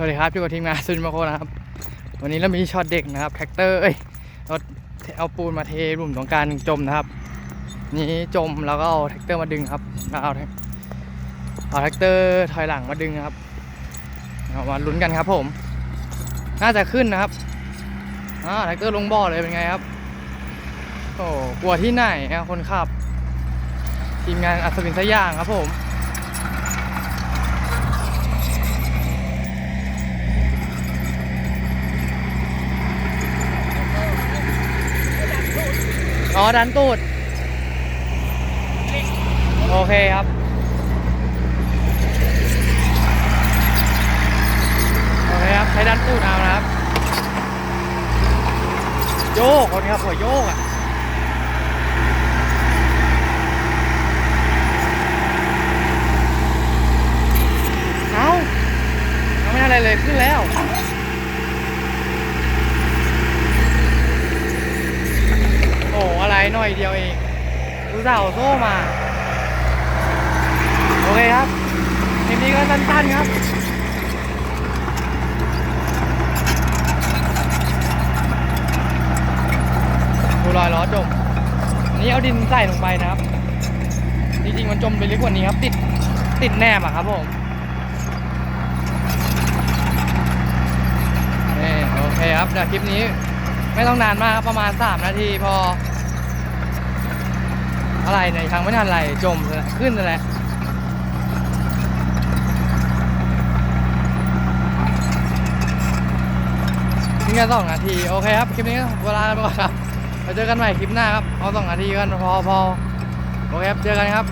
สวัสดีครับอยู่กับทีมงานซุนมาโคนะครับ วันนี้เรามีช็อตเด็กนะครับแท็กเตอร์เอ้ยรถเอาปูนมาเทหลุมตรงกลารจมนะครับ นี้จมแล้วก็เอาแท็กเตอร์มาดึงครับเอาเอาแท็กเตอร์ถอยหลังมาดึงครับเอามาลุ้นกันครับผม น่าจะขึ้นนะครับอ่าแท็กเตอร์ลงบ่อเลยเป็นไงครับโอ้กลัวที่ไหนครับคนขับ ทีมงานอัศวินสยามครับผม อ๋อ ดันตูด โอเคครับ โอเคครับ ใช้ดันตูดเอานะครับ โยกคนนี้ครับหัวโยกอะเอาเอาไม่อะไรเลยขึ้นแล้ว โอ้อะไร หน่อยเดียวเองรู้สาวโซ่มา โอเคครับคลิปนี้ก็สั้นๆครับดูรอยล้อจมนนี้เอาดินใส่ลงไปนะครับ จริงๆมันจมไปลึกกว่านี้ครับ ติดติดแนบอะครับผมนี่โอเคครับเดี๋ยวคลิปนี้ไม่ต้องนานมากครับประมาณ 3 นาทีพอ อะไรเนี่ยยังไม่ทันอะไรจมเลยขึ้นเลยนี่แค่สองนาที โอเคครับ คลิปนี้เวลาไปก่อนครับไปเจอกันใหม่คลิปหน้าครับ เอาสองนาทีกันพอพอโอเคครับ เจอกันครับ